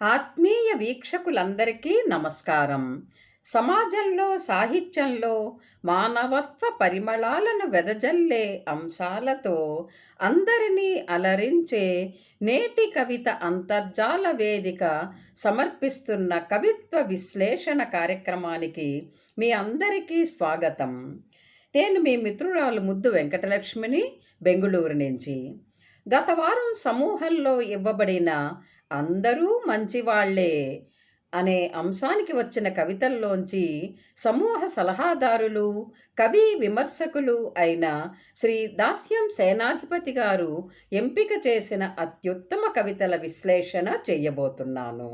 ఆత్మీయ వీక్షకులందరికీ నమస్కారం. సమాజంలో సాహిత్యంలో మానవత్వ పరిమళాలను వెదజల్లే అంశాలతో అందరినీ అలరించే నేటి కవిత అంతర్జాల వేదిక సమర్పిస్తున్న కవిత్వ విశ్లేషణ కార్యక్రమానికి మీ అందరికీ స్వాగతం. నేను మీ మిత్రురాలు ముద్దు వెంకటలక్ష్మిని బెంగుళూరు నుంచి. గత వారం సమూహంలో ఇవ్వబడిన అందరూ మంచివాళ్ళే అనే అంశానికి వచ్చిన కవితల్లోంచి సమూహ సలహాదారులు కవి విమర్శకులు అయిన శ్రీ దాస్యం సేనాధిపతి గారు ఎంపిక చేసిన అత్యుత్తమ కవితల విశ్లేషణ చేయబోతున్నాను.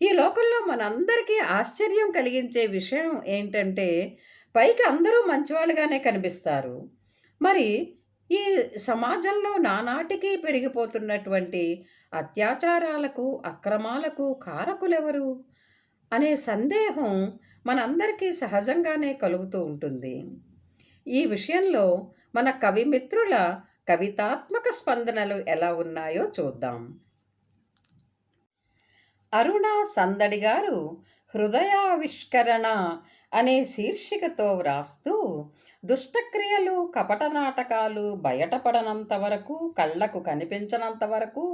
ఈ లోకంలో మనందరికీ ఆశ్చర్యం కలిగించే విషయం ఏంటంటే పైకి అందరూ మంచివాళ్ళుగానే కనిపిస్తారు. మరి ఈ సమాజంలో నానాటికి పెరిగిపోతున్నటువంటి అత్యాచారాలకు అక్రమాలకు కారకులెవరు? అనే సందేహం మనందరికీ సహజంగానే కలుగుతూ ఉంటుంది. ఈ విషయంలో మన కవిమిత్రుల కవితాత్మక స్పందనలు ఎలా ఉన్నాయో చూద్దాం. అరుణ సందడి గారు హృదయావిష్కరణ అనే శీర్షికతో వ్రాస్తూ దుష్టక్రియలు కపట నాటకాలు బయటపడనంత వరకు కళ్ళకు కనిపించనంత వరకు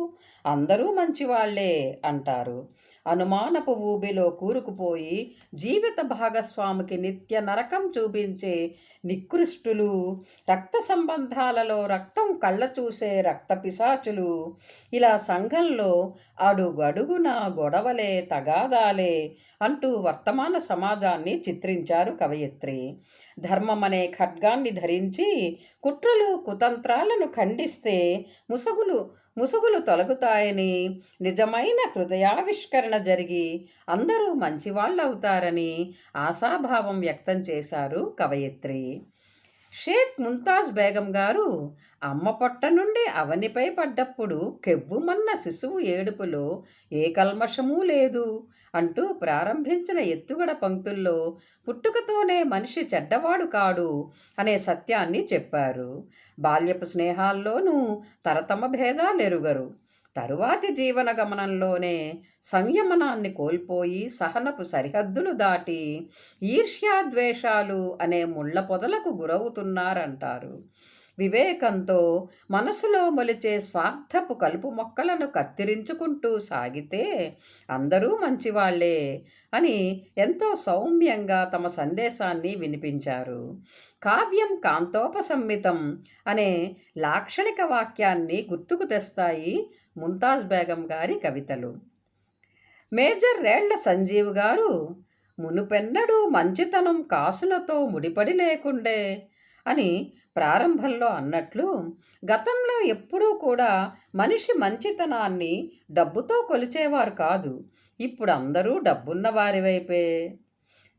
అందరూ మంచివాళ్ళే అంటారు. అనుమానపు ఊబిలో కూరుకుపోయి జీవిత భాగస్వామికి నిత్య నరకం చూపించే నికృష్టులు రక్త సంబంధాలలో రక్తం కళ్ళ చూసే రక్త పిశాచులు ఇలా సంఘంలో అడుగడుగున గొడవలే తగాదాలే అంటూ వర్తమాన సమాజాన్ని చిత్రించారు కవయిత్రి. ధర్మం అనే ఖడ్గాన్ని ధరించి కుట్రలు కుతంత్రాలను ఖండిస్తే ముసుగులు ముసుగులు తొలగుతాయని నిజమైన హృదయావిష్కరణ జరిగి అందరూ మంచివాళ్ళు అవుతారని ఆశాభావం వ్యక్తం చేశారు కవయిత్రి. షేక్ ముంతాజ్ బేగం గారు అమ్మ పొట్ట నుండి అవనిపై పడ్డప్పుడు కెవ్వుమన్న శిశువు ఏడుపులో ఏ కల్మషమూ లేదు అంటూ ప్రారంభించిన ఎత్తుగడ పంక్తుల్లో పుట్టుకతోనే మనిషి చెడ్డవాడు కాడు అనే సత్యాన్ని చెప్పారు. బాల్యపు స్నేహాల్లోనూ తరతమ భేదాలెరుగరు. తరువాతి జీవన గమనంలోనే సంయమనాన్ని కోల్పోయి సహనపు సరిహద్దులు దాటి ఈర్ష్యాద్వేషాలు అనే ముళ్ళ పొదలకు గురవుతున్నారంటారు. వివేకంతో మనసులో మొలిచే స్వార్థపు కలుపు మొక్కలను కత్తిరించుకుంటూ సాగితే అందరూ మంచివాళ్ళే అని ఎంతో సౌమ్యంగా తమ సందేశాన్ని వినిపించారు. కావ్యం కాంతోపసమ్మితం అనే లాక్షణిక వాక్యాన్ని గుర్తుకు తెస్తాయి ముంతాజ్ బేగం గారి కవితలు. మేజర్ రేళ్ళ సంజీవ్ గారు మునుపెన్నడూ మంచితనం కాసులతో ముడిపడి లేకుండే అని ప్రారంభంలో అన్నట్లు గతంలో ఎప్పుడూ కూడా మనిషి మంచితనాన్ని డబ్బుతో కొలిచేవారు కాదు. ఇప్పుడు అందరూ డబ్బున్న వారి వైపే.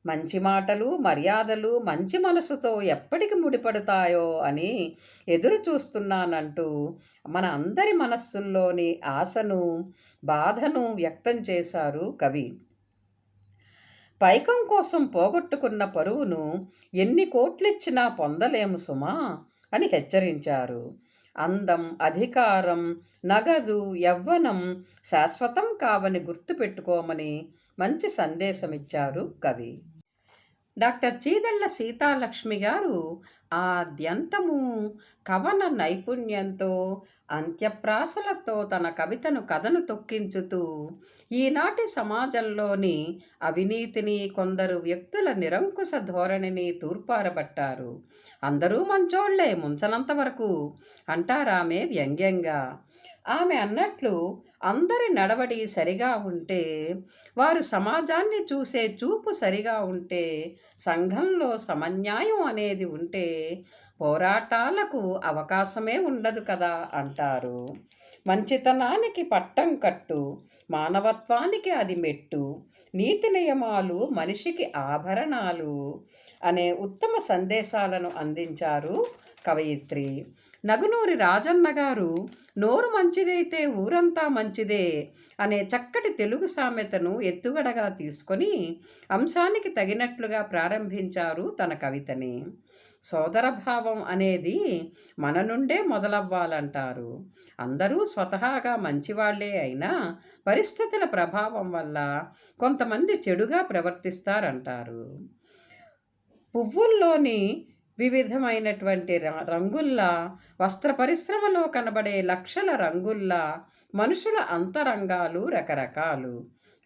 మంచి మాటలు మర్యాదలు మంచి మనసుతో ఎప్పటికి ముడిపడతాయో అని ఎదురు చూస్తున్నానంటూ మన అందరి మనస్సుల్లోని ఆశను బాధను వ్యక్తం చేశారు కవి. పైకం కోసం పోగొట్టుకున్న పరువును ఎన్ని కోట్లిచ్చినా పొందలేము సుమా అని హెచ్చరించారు. అందం అధికారం నగదు యవ్వనం శాశ్వతం కావని గుర్తుపెట్టుకోమని మంచి సందేశమిచ్చారు కవి. డాక్టర్ చీదళ్ళ సీతాలక్ష్మి గారు ఆద్యంతము కవన నైపుణ్యంతో అంత్యప్రాసలతో తన కవితను కథను తొక్కించుతూ ఈనాటి సమాజంలోని అవినీతిని కొందరు వ్యక్తుల నిరంకుశ ధోరణిని తూర్పారబట్టారు. అందరూ మంచోళ్ళే ముంచనంత వరకు అంటారామే వ్యంగ్యంగా. ఆమె అన్నట్లు అందరి నడవడి సరిగా ఉంటే వారు సమాజాన్ని చూసే చూపు సరిగా ఉంటే సంఘంలో సమన్యాయం అనేది ఉంటే పోరాటాలకు అవకాశమే ఉండదు కదా అంటారు. మంచితనానికి పట్టం కట్టు మానవత్వానికి అది మెట్టు నీతి నియమాలు మనిషికి ఆభరణాలు అనే ఉత్తమ సందేశాలను అందించారు కవయిత్రి. నగునూరి రాజన్న గారు నోరు మంచిదైతే ఊరంతా మంచిదే అనే చక్కటి తెలుగు సామెతను ఎత్తుగడగా తీసుకొని అంశానికి తగినట్లుగా ప్రారంభించారు తన కవితని. సోదరభావం అనేది మన నుండే మొదలవ్వాలంటారు. అందరూ స్వతహాగా మంచివాళ్ళే అయినా పరిస్థితుల ప్రభావం వల్ల కొంతమంది చెడుగా ప్రవర్తిస్తారంటారు. పువ్వుల్లోని వివిధమైనటువంటి రంగుల్లా వస్త్ర పరిశ్రమలో కనబడే లక్షల రంగుల్లా మనుషుల అంతరంగాలు రకరకాలు.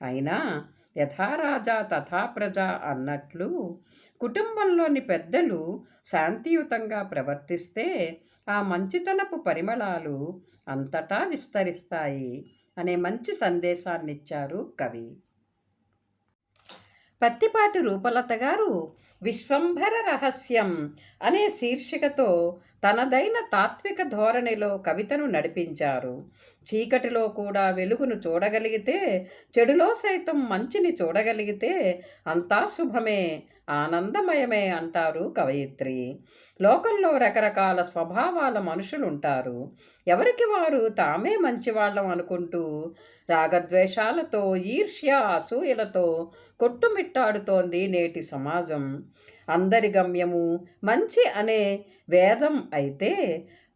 అయినా యథారాజా తథా ప్రజ అన్నట్లు కుటుంబంలోని పెద్దలు శాంతియుతంగా ప్రవర్తిస్తే ఆ మంచితనపు పరిమళాలు అంతటా విస్తరిస్తాయి అనే మంచి సందేశాన్నిచ్చారు కవి. పత్తిపాటి రూపలత గారు విశ్వంభర రహస్యం అనే శీర్షికతో తనదైన తాత్విక ధోరణిలో కవితను నడిపించారు. చీకటిలో కూడా వెలుగును చూడగలిగితే చెడులో సైతం మంచిని చూడగలిగితే అంతా శుభమే ఆనందమయమే అంటారు కవయిత్రి. లోకంలో రకరకాల స్వభావాల మనుషులు ఉంటారు ఎవరికి వారు తామే మంచివాళ్ళం అనుకుంటూ రాగద్వేషాలతో ఈర్ష్య అసూయలతో కొట్టుమిట్టాడుతోంది నేటి సమాజం. అందరి గమ్యము మంచి అనే వేదం అయితే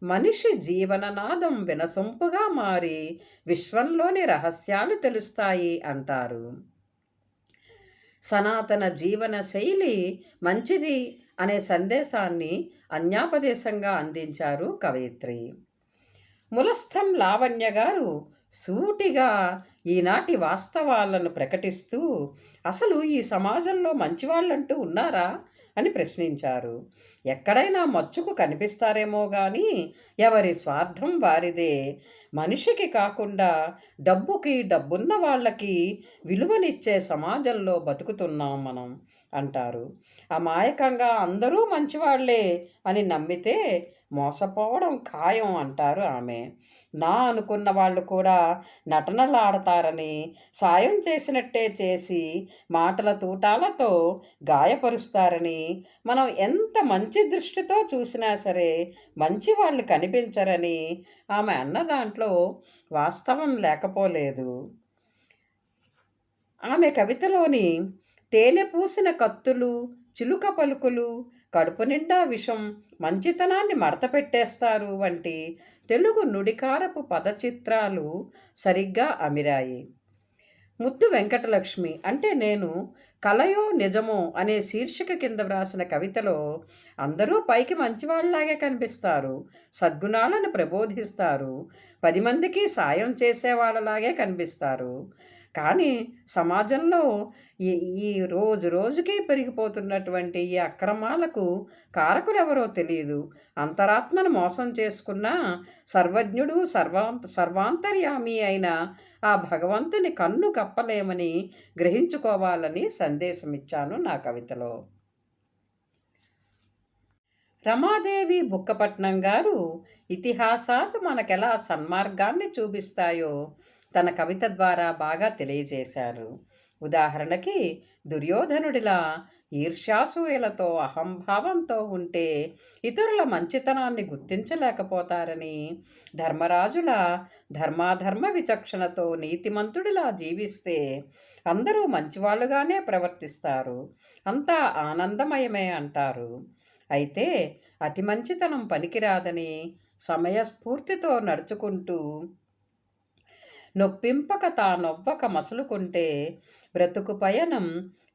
మనిషి జీవననాదం వినసొంపుగా మారి విశ్వంలోని రహస్యాలు తెలుస్తాయి అంటారు. సనాతన జీవన శైలి మంచిది అనే సందేశాన్ని అన్యాపదేశంగా అందించారు కవయిత్రి. ములస్థం లావణ్య గారు సూటిగా ఈనాటి వాస్తవాలను ప్రకటిస్తూ అసలు ఈ సమాజంలో మంచివాళ్ళంటూ ఉన్నారా? అని ప్రశ్నించారు. ఎక్కడైనా మచ్చుకు కనిపిస్తారేమో కానీ ఎవరి స్వార్థం వారిదే. మనిషికి కాకుండా డబ్బుకి డబ్బున్న వాళ్ళకి విలువనిచ్చే సమాజంలో బతుకుతున్నాం మనం అంటారు. అమాయకంగా అందరూ మంచివాళ్ళే అని నమ్మితే మోసపోవడం ఖాయం అంటారు ఆమె. నా అనుకున్న వాళ్ళు కూడా నటనలాడతారని సాయం చేసినట్టే చేసి మాటల తూటాలతో గాయపరుస్తారని మనం ఎంత మంచి దృష్టితో చూసినా సరే మంచి వాళ్ళు కనిపించరని ఆమె అన్న దాంట్లో వాస్తవం లేకపోలేదు. ఆమె కవితలోని తేనె పూసిన కత్తులు చిలుక పలుకులు కడుపు నిండా విషం మంచితనాన్ని మడతపెట్టేస్తారు వంటి తెలుగు నుడికారపు పదచిత్రాలు సరిగ్గా అమిరాయి. ముద్దు వెంకటలక్ష్మి అంటే నేను కలయో నిజమో అనే శీర్షిక కింద వ్రాసిన కవితలో అందరూ పైకి మంచివాళ్ళలాగే కనిపిస్తారు సద్గుణాలను ప్రబోధిస్తారు పది మందికి సాయం చేసేవాళ్ళలాగే కనిపిస్తారు. కానీ సమాజంలో ఈ ఈ రోజు రోజుకి పెరిగిపోతున్నటువంటి ఈ అక్రమాలకు కారకులు ఎవరో తెలియదు అంతరాత్మను మోసం చేసుకున్న సర్వజ్ఞుడు సర్వాంత సర్వాంతర్యామి అయిన ఆ భగవంతుని కన్ను కప్పలేమని గ్రహించుకోవాలని సందేశం ఇచ్చాను నా కవితలో. రమాదేవి బుక్కపట్నం గారు ఇతిహాసాలు మనకెలా సన్మార్గాన్ని చూపిస్తాయో తన కవిత ద్వారా బాగా తెలియజేశారు. ఉదాహరణకి దుర్యోధనుడిలా ఈర్ష్యాసూయలతో అహంభావంతో ఉంటే ఇతరుల మంచితనాన్ని గుర్తించలేకపోతారని ధర్మరాజుల ధర్మాధర్మ విచక్షణతో నీతిమంతుడిలా జీవిస్తే అందరూ మంచివాళ్ళుగానే ప్రవర్తిస్తారు. అంతా ఆనందమయమే అంటారు. అయితే అతి మంచితనం పనికిరాదని సమయస్ఫూర్తితో నడుచుకుంటూ నొప్పింపక తానొవ్వక మసులుకుంటే బ్రతుకు పయనం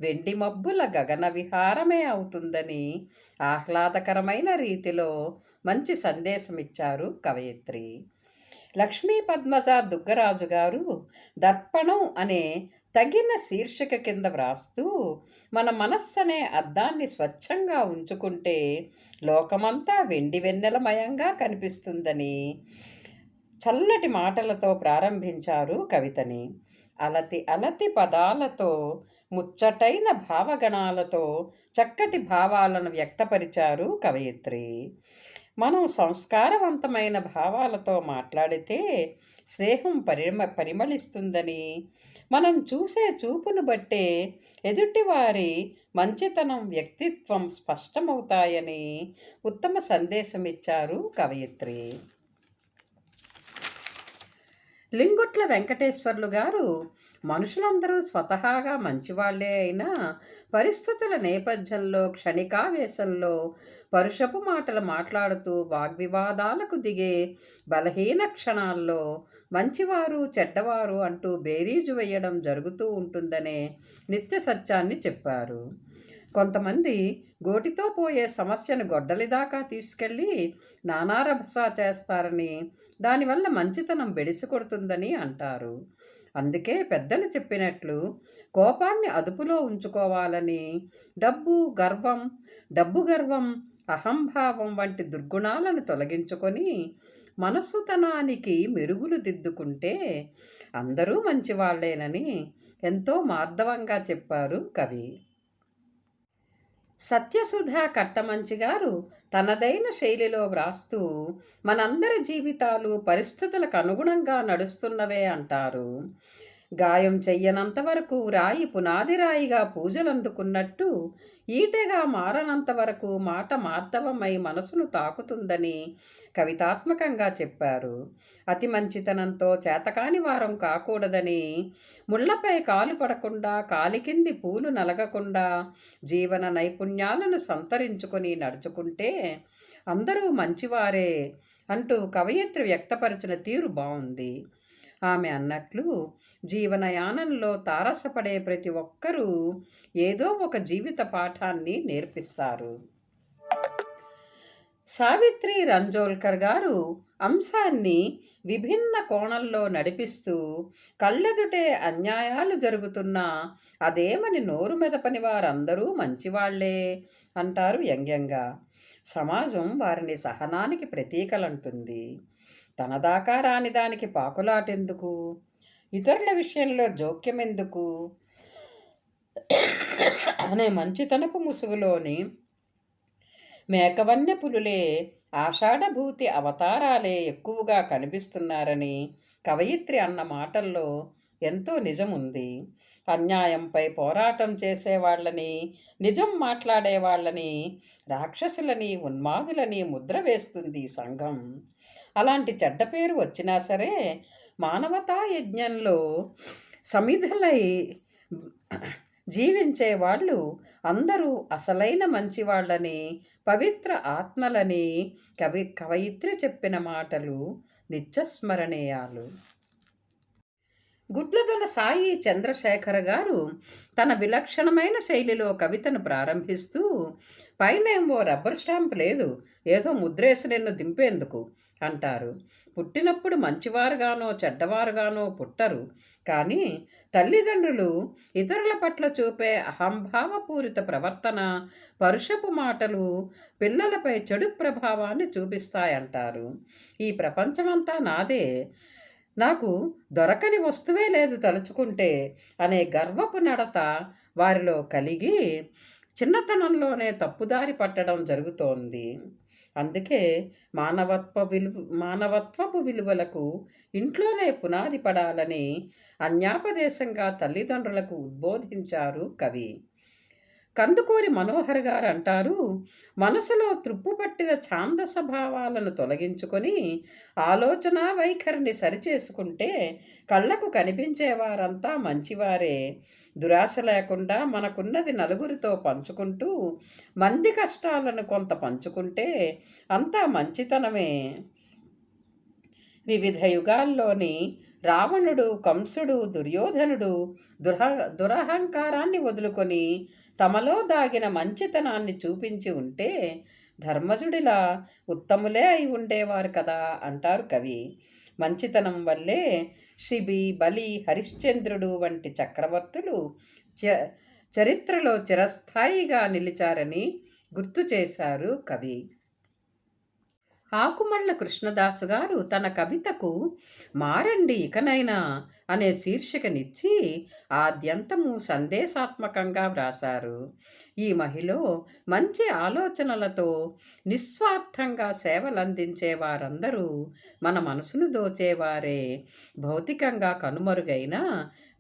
వెండి మబ్బుల గగన విహారమే అవుతుందని ఆహ్లాదకరమైన రీతిలో మంచి సందేశం ఇచ్చారు కవయిత్రి. లక్ష్మీ పద్మజ దుగ్గరాజు గారు దర్పణం అనే తగిన శీర్షిక కింద వ్రాస్తూ మన మనస్సనే అద్దాన్ని స్వచ్ఛంగా ఉంచుకుంటే లోకమంతా వెండి వెన్నెలమయంగా కనిపిస్తుందని చల్లటి మాటలతో ప్రారంభించారు కవితని. అలతి అలతి పదాలతో ముచ్చటైన భావగణాలతో చక్కటి భావాలను వ్యక్తపరిచారు కవయిత్రి. మనం సంస్కారవంతమైన భావాలతో మాట్లాడితే స్నేహం పరిమ పరిమళిస్తుందని మనం చూసే చూపును బట్టే ఎదుటివారి మంచితనం వ్యక్తిత్వం స్పష్టమవుతాయని ఉత్తమ సందేశం ఇచ్చారు కవయిత్రి. లింగుట్ల వెంకటేశ్వర్లు గారు మనుషులందరూ స్వతహాగా మంచివాళ్ళే అయినా పరిస్థితుల నేపథ్యంలో క్షణికావేశంలో పరుషపు మాటలు మాట్లాడుతూ వాగ్వివాదాలకు దిగే బలహీన క్షణాల్లో మంచివారు చెడ్డవారు అంటూ బేరీజు వేయడం జరుగుతూ ఉంటుందనే నిత్య సత్యాన్ని చెప్పారు. కొంతమంది గోటితో పోయే సమస్యను గొడ్డలి దాకా తీసుకెళ్ళి నానారభస చేస్తారని దానివల్ల మంచితనం బెడిసి కొడుతుందని అంటారు. అందుకే పెద్దలు చెప్పినట్లు కోపాన్ని అదుపులో ఉంచుకోవాలని డబ్బు గర్వం డబ్బు గర్వం అహంభావం వంటి దుర్గుణాలను తొలగించుకొని మనసుతనానికి మెరుగులు దిద్దుకుంటే అందరూ మంచివాళ్ళేనని ఎంతో మార్దవంగా చెప్పారు కవి. సత్యసుధ కట్టమంచి గారు తనదైన శైలిలో వ్రాస్తూ మనందరి జీవితాలు పరిస్థితులకు అనుగుణంగా నడుస్తున్నవే అంటారు. గాయం చెయ్యనంత వరకు రాయి పునాది రాయిగా పూజలందుకున్నట్టు ఈటెగా మారనంత వరకు మాట మార్దవమై మనసును తాకుతుందని కవితాత్మకంగా చెప్పారు. అతి మంచితనంతో చేతకాని వారం కాకూడదని ముళ్ళపై కాలు పడకుండా కాలి కింది పూలు నలగకుండా జీవన నైపుణ్యాలను సంతరించుకొని నడుచుకుంటే అందరూ మంచివారే అంటూ కవయిత్రి వ్యక్తపరిచిన తీరు బాగుంది ఆమె అన్నట్లు జీవనయానంలో తారసపడే ప్రతి ఒక్కరూ ఏదో ఒక జీవిత పాఠాన్ని నేర్పిస్తారు. సావిత్రి రంజోల్కర్ గారు అంశాన్ని విభిన్న కోణంలో నడిపిస్తూ కళ్ళెదుటే అన్యాయాలు జరుగుతున్నా అదేమని నోరు మెదపని వారందరూ మంచివాళ్ళే అంటారు వ్యంగ్యంగా. సమాజం వారిని సహనానికి ప్రతీకలంటుంది. తన దాకా రాని దానికి పాకులాటెందుకు? ఇతరుల విషయంలో జోక్యం ఎందుకు అనే మంచితనపు ముసుగులోని మేకవన్య పులులే ఆషాఢభూతి అవతారాలే ఎక్కువగా కనిపిస్తున్నారని కవయిత్రి అన్న మాటల్లో ఎంతో నిజముంది. అన్యాయంపై పోరాటం చేసేవాళ్ళని నిజం మాట్లాడేవాళ్ళని రాక్షసులని ఉన్మాదులని ముద్ర వేస్తుంది సంఘం. అలాంటి చెడ్డ పేరు వచ్చినా సరే మానవతా యజ్ఞంలో సమిధలై జీవించే వాళ్ళు అందరూ అసలైన మంచివాళ్ళని పవిత్ర ఆత్మలని కవి కవయిత్రి చెప్పిన మాటలు నిత్యస్మరణీయాలు. గుడ్లదొన సాయి చంద్రశేఖర గారు తన విలక్షణమైన శైలిలో కవితను ప్రారంభిస్తూ పైనేమో రబ్బర్ స్టాంప్ లేదు ఏదో ముద్రేసి నిన్ను దింపేందుకు. అంటారు. పుట్టినప్పుడు మంచివారుగానో చెడ్డవారుగానో పుట్టరు. కానీ తల్లిదండ్రులు ఇతరుల పట్ల చూపే అహంభావపూరిత ప్రవర్తన పరుషపు మాటలు పిల్లలపై చెడు ప్రభావాన్ని చూపిస్తాయంటారు. ఈ ప్రపంచమంతా నాదే. నాకు దొరకని వస్తువే లేదు తలుచుకుంటే అనే గర్వపు నడత వారిలో కలిగి చిన్నతనంలోనే తప్పుదారి పట్టడం జరుగుతోంది. అందుకే మానవత్వ విలువ మానవత్వపు విలువలకు ఇంట్లోనే పునాది పడాలని అన్యాపదేశంగా తల్లిదండ్రులకు ఉద్బోధించారు కవి. కందుకూరి మనోహర్ గారు అంటారు మనసులో తృప్పుపట్టిన ఛాందస భావాలను తొలగించుకొని ఆలోచన వైఖరిని సరిచేసుకుంటే కళ్ళకు కనిపించేవారంతా మంచివారే. దురాశ లేకుండా మనకున్నది నలుగురితో పంచుకుంటూ మంది కష్టాలను కొంత పంచుకుంటే అంతా మంచితనమే. వివిధ యుగాల్లోని రావణుడు కంసుడు దుర్యోధనుడు దురహ దురహంకారాన్ని వదులుకొని తమలో దాగిన మంచితనాన్ని చూపించి ఉంటే ధర్మజుడిలా ఉత్తములే అయి ఉండేవారు కదా అంటారు కవి. మంచితనం వల్లే శిబి బలి హరిశ్చంద్రుడు వంటి చక్రవర్తులు చ చరిత్రలో చిరస్థాయిగా నిలిచారని గుర్తు చేశారు కవి. ఆకుమళ్ళ కృష్ణదాసు గారు తన కవితకు మారండి ఇకనైనా అనే శీర్షికనిచ్చి ఆద్యంతము సందేశాత్మకంగా వ్రాశారు. ఈ మహిళ మంచి ఆలోచనలతో నిస్వార్థంగా సేవలందించే వారందరూ మన మనసును దోచేవారే. భౌతికంగా కనుమరుగైన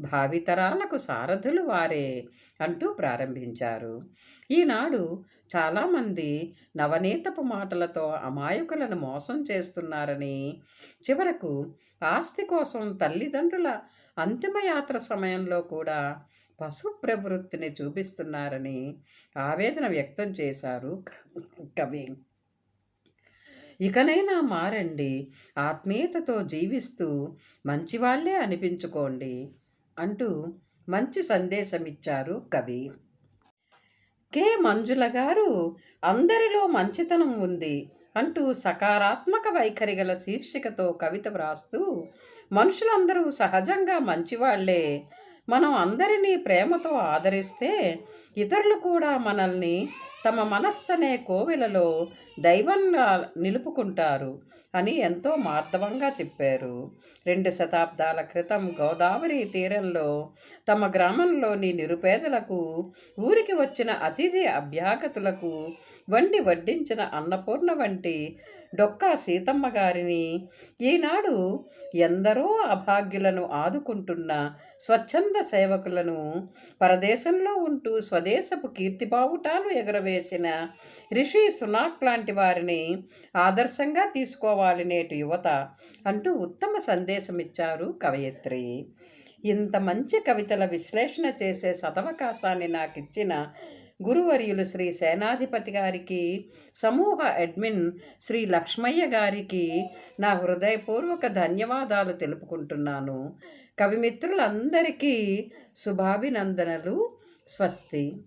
భావితరాలకు సారథులు వారే అంటూ ప్రారంభించారు. ఈనాడు చాలామంది నవనీతపు మాటలతో అమాయకులను మోసం చేస్తున్నారని చివరకు ఆస్తి కోసం తల్లిదండ్రుల అంతిమయాత్ర సమయంలో కూడా పశు ప్రవృత్తిని చూపిస్తున్నారని ఆవేదన వ్యక్తం చేశారు కవి. ఇకనైనా మారండి ఆత్మీయతతో జీవిస్తూ మంచివాళ్ళే అనిపించుకోండి అంటూ మంచి సందేశం ఇచ్చారు కవి. కే. మంజుల గారు అందరిలో మంచితనం ఉంది అంటూ సకారాత్మక వైఖరి గల శీర్షికతో కవిత వ్రాస్తూ మనుషులందరూ సహజంగా మంచివాళ్ళే మనం అందరినీ ప్రేమతో ఆదరిస్తే ఇతరులు కూడా మనల్ని తమ మనస్సు అనే కోవెలలో దైవంగా నిలుపుకుంటారు అని ఎంతో మార్దవంగా చెప్పారు. రెండు శతాబ్దాల క్రితం గోదావరి తీరంలో తమ గ్రామంలోని నిరుపేదలకు ఊరికి వచ్చిన అతిథి అభ్యాగతులకు వండి వడ్డించిన అన్నపూర్ణ వంటి డొక్కా సీతమ్మ గారిని. ఈనాడు ఎందరో అభాగ్యులను ఆదుకుంటున్న స్వచ్ఛంద సేవకులను పరదేశంలో ఉంటూ స్వదేశపు కీర్తిబావుటాలు ఎగురవేసిన రిషి సునాక్ లాంటి వారిని ఆదర్శంగా తీసుకోవాలి నేటి యువత అంటూ ఉత్తమ సందేశం ఇచ్చారు కవయిత్రి. ఇంత మంచి కవితల విశ్లేషణ చేసే సదవకాశాన్ని నాకు ఇచ్చిన గురువర్యులు శ్రీ సేనాధిపతి గారికి సమూహ అడ్మిన్ శ్రీ లక్ష్మయ్య గారికి నా హృదయపూర్వక ధన్యవాదాలు తెలుపుకుంటున్నాను. కవిమిత్రులందరికీ శుభాభినందనలు. స్వస్తి.